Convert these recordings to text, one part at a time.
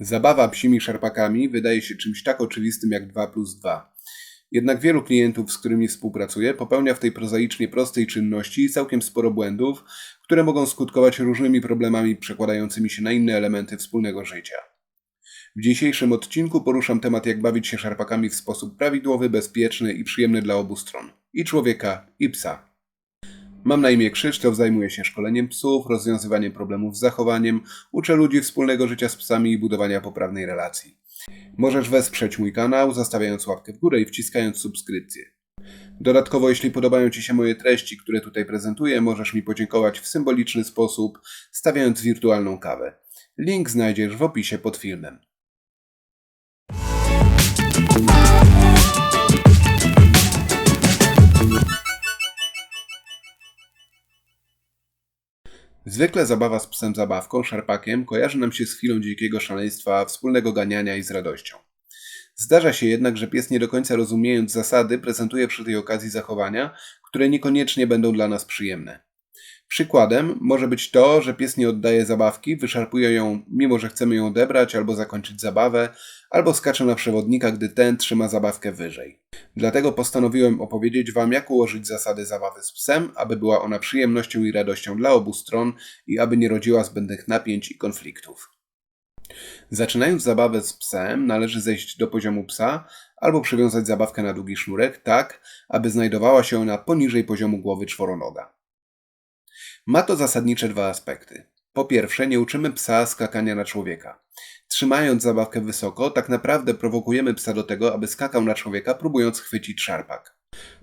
Zabawa psimi szarpakami wydaje się czymś tak oczywistym jak 2 plus 2. Jednak wielu klientów, z którymi współpracuję, popełnia w tej prozaicznie prostej czynności całkiem sporo błędów, które mogą skutkować różnymi problemami przekładającymi się na inne elementy wspólnego życia. W dzisiejszym odcinku poruszam temat, jak bawić się szarpakami w sposób prawidłowy, bezpieczny i przyjemny dla obu stron i człowieka, i psa. Mam na imię Krzysztof, zajmuję się szkoleniem psów, rozwiązywaniem problemów z zachowaniem, uczę ludzi wspólnego życia z psami i budowania poprawnej relacji. Możesz wesprzeć mój kanał, zostawiając łapkę w górę i wciskając subskrypcję. Dodatkowo, jeśli podobają Ci się moje treści, które tutaj prezentuję, możesz mi podziękować w symboliczny sposób, stawiając wirtualną kawę. Link znajdziesz w opisie pod filmem. Zwykle zabawa z psem zabawką, szarpakiem, kojarzy nam się z chwilą dzikiego szaleństwa, wspólnego ganiania i z radością. Zdarza się jednak, że pies nie do końca rozumiejąc zasady, prezentuje przy tej okazji zachowania, które niekoniecznie będą dla nas przyjemne. Przykładem może być to, że pies nie oddaje zabawki, wyszarpuje ją, mimo że chcemy ją odebrać albo zakończyć zabawę, albo skacze na przewodnika, gdy ten trzyma zabawkę wyżej. Dlatego postanowiłem opowiedzieć Wam, jak ułożyć zasady zabawy z psem, aby była ona przyjemnością i radością dla obu stron i aby nie rodziła zbędnych napięć i konfliktów. Zaczynając zabawę z psem, należy zejść do poziomu psa albo przywiązać zabawkę na długi sznurek, tak aby znajdowała się ona poniżej poziomu głowy czworonoga. Ma to zasadnicze dwa aspekty. Po pierwsze, nie uczymy psa skakania na człowieka. Trzymając zabawkę wysoko, tak naprawdę prowokujemy psa do tego, aby skakał na człowieka, próbując chwycić szarpak.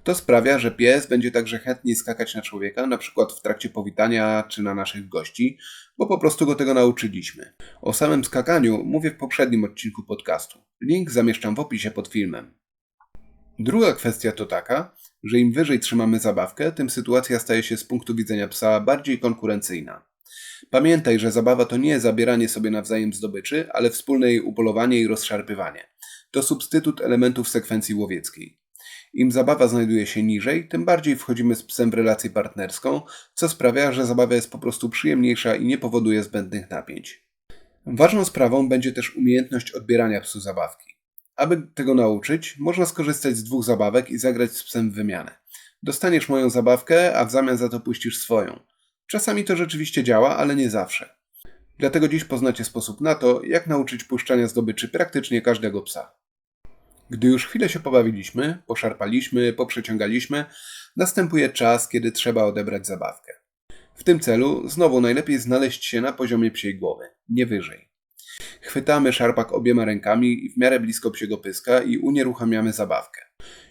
To sprawia, że pies będzie także chętniej skakać na człowieka, na przykład w trakcie powitania czy na naszych gości, bo po prostu go tego nauczyliśmy. O samym skakaniu mówię w poprzednim odcinku podcastu. Link zamieszczam w opisie pod filmem. Druga kwestia to taka, że im wyżej trzymamy zabawkę, tym sytuacja staje się z punktu widzenia psa bardziej konkurencyjna. Pamiętaj, że zabawa to nie zabieranie sobie nawzajem zdobyczy, ale wspólne jej upolowanie i rozszarpywanie. To substytut elementów sekwencji łowieckiej. Im zabawa znajduje się niżej, tym bardziej wchodzimy z psem w relację partnerską, co sprawia, że zabawa jest po prostu przyjemniejsza i nie powoduje zbędnych napięć. Ważną sprawą będzie też umiejętność odbierania psu zabawki. Aby tego nauczyć, można skorzystać z dwóch zabawek i zagrać z psem w wymianę. Dostaniesz moją zabawkę, a w zamian za to puścisz swoją. Czasami to rzeczywiście działa, ale nie zawsze. Dlatego dziś poznacie sposób na to, jak nauczyć puszczania zdobyczy praktycznie każdego psa. Gdy już chwilę się pobawiliśmy, poszarpaliśmy, poprzeciągaliśmy, następuje czas, kiedy trzeba odebrać zabawkę. W tym celu znowu najlepiej znaleźć się na poziomie psiej głowy, nie wyżej. Chwytamy szarpak obiema rękami w miarę blisko psiego pyska i unieruchamiamy zabawkę.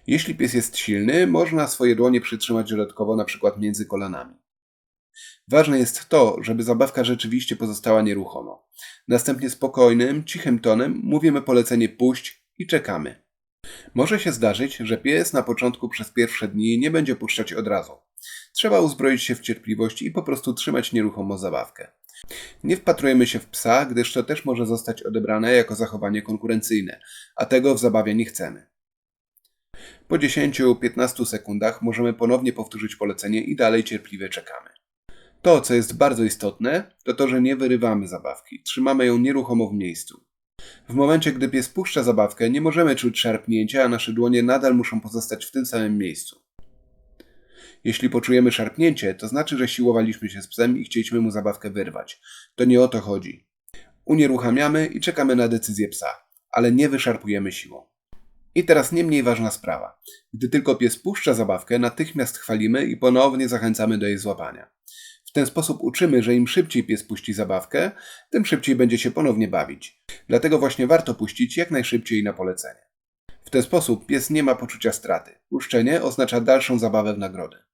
Jeśli pies jest silny, można swoje dłonie przytrzymać dodatkowo na przykład między kolanami. Ważne jest to, żeby zabawka rzeczywiście pozostała nieruchomo. Następnie spokojnym, cichym tonem mówimy polecenie puść i czekamy. Może się zdarzyć, że pies na początku przez pierwsze dni nie będzie puszczać od razu. Trzeba uzbroić się w cierpliwość i po prostu trzymać nieruchomo zabawkę. Nie wpatrujemy się w psa, gdyż to też może zostać odebrane jako zachowanie konkurencyjne, a tego w zabawie nie chcemy. Po 10-15 sekundach możemy ponownie powtórzyć polecenie i dalej cierpliwie czekamy. To, co jest bardzo istotne, to to, że nie wyrywamy zabawki, trzymamy ją nieruchomo w miejscu. W momencie, gdy pies puszcza zabawkę, nie możemy czuć szarpnięcia, a nasze dłonie nadal muszą pozostać w tym samym miejscu. Jeśli poczujemy szarpnięcie, to znaczy, że siłowaliśmy się z psem i chcieliśmy mu zabawkę wyrwać. To nie o to chodzi. Unieruchamiamy i czekamy na decyzję psa, ale nie wyszarpujemy siłą. I teraz nie mniej ważna sprawa. Gdy tylko pies puszcza zabawkę, natychmiast chwalimy i ponownie zachęcamy do jej złapania. W ten sposób uczymy, że im szybciej pies puści zabawkę, tym szybciej będzie się ponownie bawić. Dlatego właśnie warto puścić jak najszybciej na polecenie. W ten sposób pies nie ma poczucia straty. Puszczenie oznacza dalszą zabawę w nagrodę.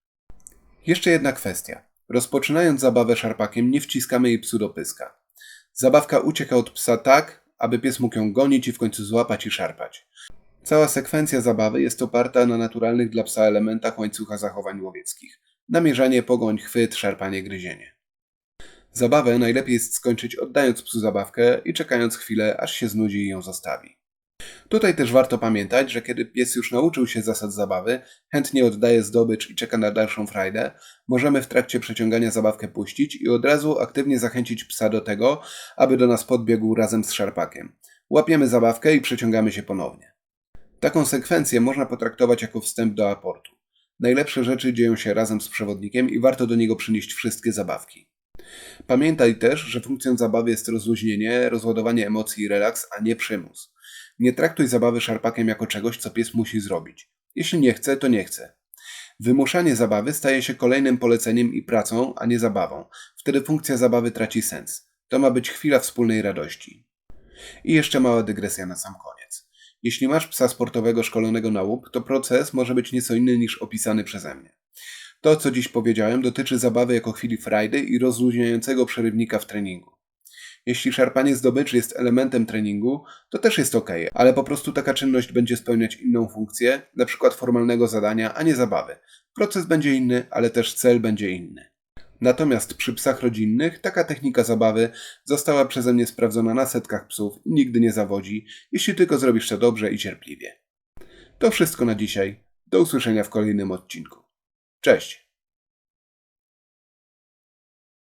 Jeszcze jedna kwestia. Rozpoczynając zabawę szarpakiem, nie wciskamy jej psu do pyska. Zabawka ucieka od psa tak, aby pies mógł ją gonić i w końcu złapać i szarpać. Cała sekwencja zabawy jest oparta na naturalnych dla psa elementach łańcucha zachowań łowieckich. Namierzanie, pogoń, chwyt, szarpanie, gryzienie. Zabawę najlepiej jest skończyć oddając psu zabawkę i czekając chwilę, aż się znudzi i ją zostawi. Tutaj też warto pamiętać, że kiedy pies już nauczył się zasad zabawy, chętnie oddaje zdobycz i czeka na dalszą frajdę, możemy w trakcie przeciągania zabawkę puścić i od razu aktywnie zachęcić psa do tego, aby do nas podbiegł razem z szarpakiem. Łapiemy zabawkę i przeciągamy się ponownie. Taką sekwencję można potraktować jako wstęp do aportu. Najlepsze rzeczy dzieją się razem z przewodnikiem i warto do niego przynieść wszystkie zabawki. Pamiętaj też, że funkcją zabawy jest rozluźnienie, rozładowanie emocji i relaks, a nie przymus. Nie traktuj zabawy szarpakiem jako czegoś, co pies musi zrobić. Jeśli nie chce, to nie chce. Wymuszanie zabawy staje się kolejnym poleceniem i pracą, a nie zabawą. Wtedy funkcja zabawy traci sens. To ma być chwila wspólnej radości. I jeszcze mała dygresja na sam koniec. Jeśli masz psa sportowego szkolonego na łup, to proces może być nieco inny niż opisany przeze mnie. To, co dziś powiedziałem, dotyczy zabawy jako chwili frajdy i rozluźniającego przerywnika w treningu. Jeśli szarpanie zdobyczy jest elementem treningu, to też jest ok, ale po prostu taka czynność będzie spełniać inną funkcję, przykład formalnego zadania, a nie zabawy. Proces będzie inny, ale też cel będzie inny. Natomiast przy psach rodzinnych taka technika zabawy została przeze mnie sprawdzona na setkach psów i nigdy nie zawodzi, jeśli tylko zrobisz to dobrze i cierpliwie. To wszystko na dzisiaj. Do usłyszenia w kolejnym odcinku. Cześć!